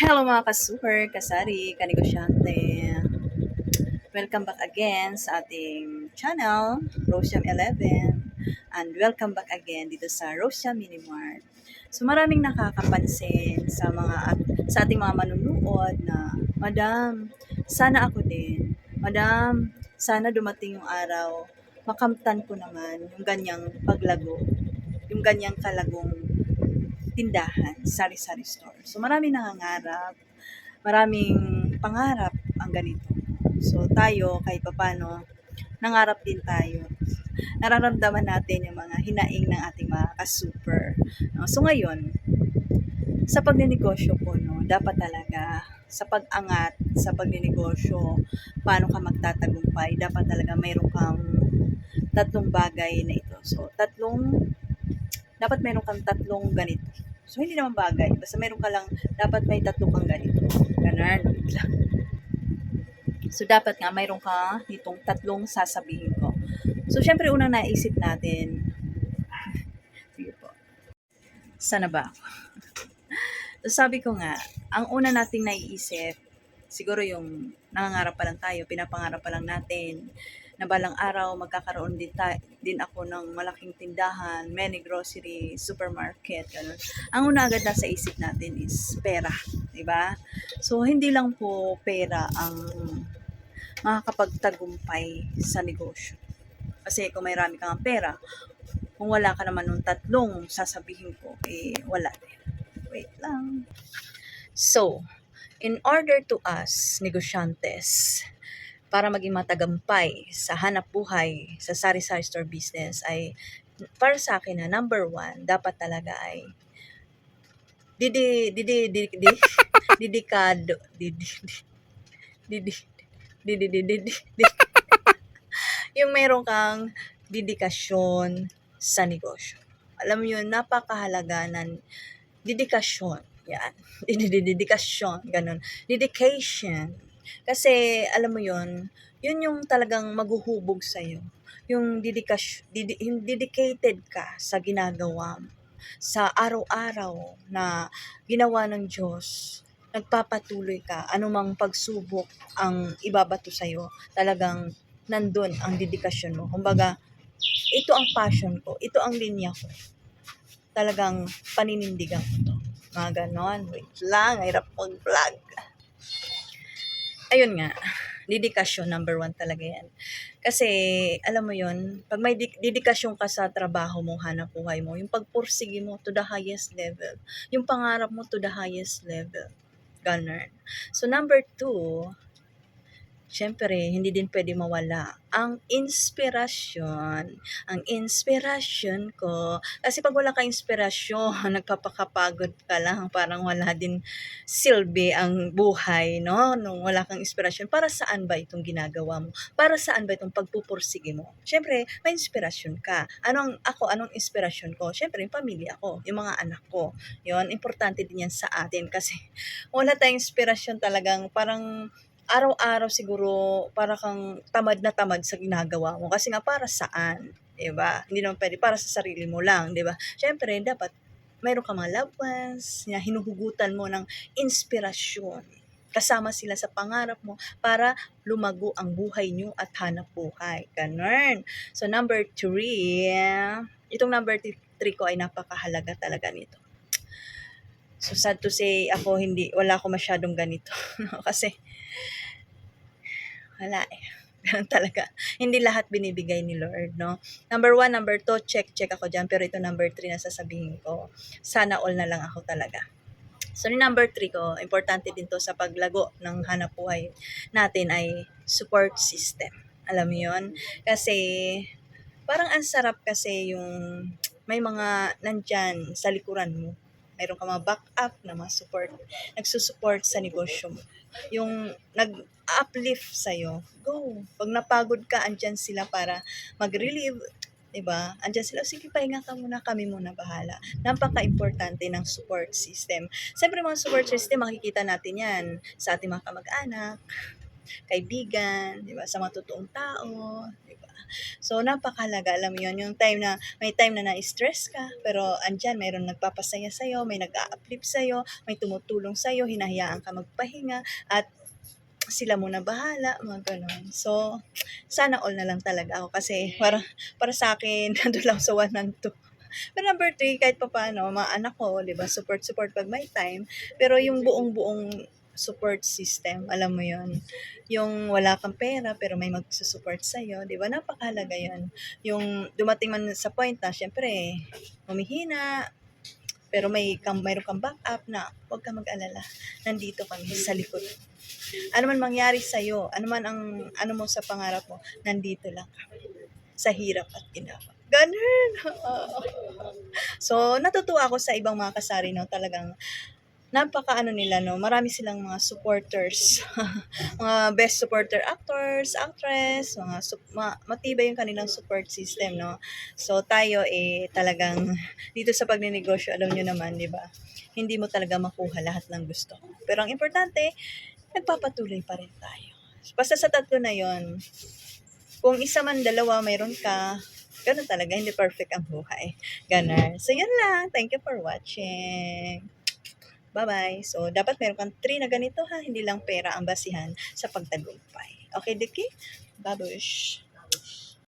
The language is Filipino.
Hello mga ka-super, kasari, kanegosyante. Welcome back again sa ating channel, Rosiam 11. And welcome back again dito sa Rosiam Minimart. So maraming nakakapansin sa mga sa ating mga manunood na, Madam, sana ako din. Madam, sana dumating yung araw, makamtan ko naman yung ganyang paglago, yung ganyang kalagong tindahan, sari-sari store. So maraming nangangarap, maraming pangarap ang ganito. So tayo, kahit papano, nangarap din tayo. Nararamdaman natin yung mga hinaing ng ating mga ka-super. So ngayon, sa pagninegosyo po, no, dapat talaga sa pag-angat, sa pagninegosyo, paano ka magtatagumpay, dapat talaga mayroon kang tatlong bagay na ito. So, tatlong, dapat mayroon kang tatlong ganito. So, hindi naman bagay. Basta mayroon ka lang, dapat may tatlo kang ganito. Ganun. So, dapat nga, mayroon ka nitong tatlong sasabihin ko. So, syempre, unang naisip natin, sige po, sana ba ako? so, sabi ko nga, ang una nating naiisip, siguro yung nangangarap pa lang tayo, pinapangarap pa lang natin, na balang araw magkakaroon din, ta- din ako ng malaking tindahan, many grocery, supermarket, ganun. Ang una agad nasa isip natin is pera, di ba? So, hindi lang po pera ang makakapagtagumpay sa negosyo. Kasi kung may rami kang pera, kung wala ka naman nung tatlong sasabihin ko, eh, wala din. Wait lang. So, in order to us, negosyantes, para maging matagumpay sa hanap buhay sa sari-sari store business ay para sa akin na number one, dapat talaga ay didi didi didi didi didikado didi didi didi didi didi yung meron kang dedikasyon sa negosyo. Alam mo yun, napakahalaga ng dedikasyon. Yan. Dedikasyon. Ganun. Dedication. Kasi, alam mo yun, yun yung talagang maghuhubog sa'yo. Yung dedikasyon, dedi, yung dedicated ka sa ginagawa mo. Sa araw-araw na ginawa ng Diyos, nagpapatuloy ka, anumang pagsubok ang ibabato sa'yo, talagang nandun ang dedikasyon mo. Kumbaga, ito ang passion ko, ito ang linya ko. Talagang paninindigan ko to. Mga ganon. Wait lang, hirap mag-vlog. Ayun nga, dedikasyon number one talaga yan. Kasi, alam mo yun, pag may dik- dedikasyon ka sa trabaho mo, hanap buhay mo, yung pagpursige mo to the highest level, yung pangarap mo to the highest level. Ganon. So, number two, syempre, hindi din pwede mawala ang inspirasyon. Ang inspirasyon ko, kasi pag wala ka inspirasyon, nagpapakapagod ka lang, parang wala din silbi ang buhay, no? Nung wala kang inspirasyon, para saan ba itong ginagawa mo? Para saan ba itong pagpupursige mo? Syempre, may inspirasyon ka. Anong, ako, anong inspirasyon ko? Syempre, yung pamilya ko, yung mga anak ko. Yun, importante din yan sa atin kasi wala tayong inspirasyon talagang parang araw-araw siguro para kang tamad na tamad sa ginagawa mo. Kasi nga para saan? 'Di ba? Hindi naman pwede para sa sarili mo lang, 'di ba? Syempre, dapat mayroon ka mga loved ones na hinuhugutan mo ng inspirasyon. Kasama sila sa pangarap mo para lumago ang buhay nyo at hanap buhay. Ganun. So, number three, itong number three ko ay napakahalaga talaga nito. So, sad to say, ako hindi, wala ako masyadong ganito. Kasi, wala eh. Ganun talaga. Hindi lahat binibigay ni Lord, no? Number one, number two, check, check ako dyan. Pero ito number three na sasabihin ko. Sana all na lang ako talaga. So, number three ko, importante din to sa paglago ng hanap buhay natin ay support system. Alam mo yun? Kasi, parang ang sarap kasi yung may mga nandyan sa likuran mo. Mayroon ka mga backup na mga support, nagsusupport sa negosyo mo. Yung nag-uplift sa'yo, go. Pag napagod ka, andyan sila para mag-relieve, 'di ba? Andiyan sila, sige, pahinga ka muna, kami muna bahala. Napaka-importante ng support system. Siyempre, mga support system, makikita natin yan sa ating mga kamag-anak, kaibigan, di ba? Sa mga totoong tao, di ba? So, napakalaga, alam yun, yung time na, may time na na-stress ka, pero andyan, mayroong nagpapasaya sa'yo, may nag-a-uplift sa'yo, may tumutulong sa'yo, hinahayaan ka magpahinga, at sila muna bahala, mga ganun. So, sana all na lang talaga ako kasi para, para sa akin, nandun lang sa 1 and 2. Pero number 3, kahit pa paano, mga anak ko, di ba, support-support pag may time. Pero yung buong-buong support system, alam mo yon Yung wala kang pera, pero may magsusupport sa'yo, di ba, napakahalaga yon Yung dumating man sa point na, syempre, humihina, pero may kang, mayroon kang backup na huwag ka mag-alala. Nandito kami sa likod. Ano man mangyari sa'yo, ano man ang ano mo sa pangarap mo, nandito lang kami. Sa hirap at ginawa. Ganun. so, natutuwa ako sa ibang mga kasari, no? Talagang, napaka ano nila, no? Marami silang mga supporters. mga best supporter actors, actress, mga, sup- ma- matibay yung kanilang support system, no? So, tayo, eh, talagang, dito sa pagninegosyo, alam nyo naman, di ba? Hindi mo talaga makuha lahat ng gusto. Pero ang importante, nagpapatuloy pa rin tayo. Basta sa tatlo na yon kung isa man dalawa mayroon ka, ganun talaga, hindi perfect ang buhay. Ganun. So, yun lang. Thank you for watching. Bye-bye. So, dapat meron kang 3 na ganito ha, hindi lang pera ang basihan sa pagtagumpay. Okay, Diki? Babush.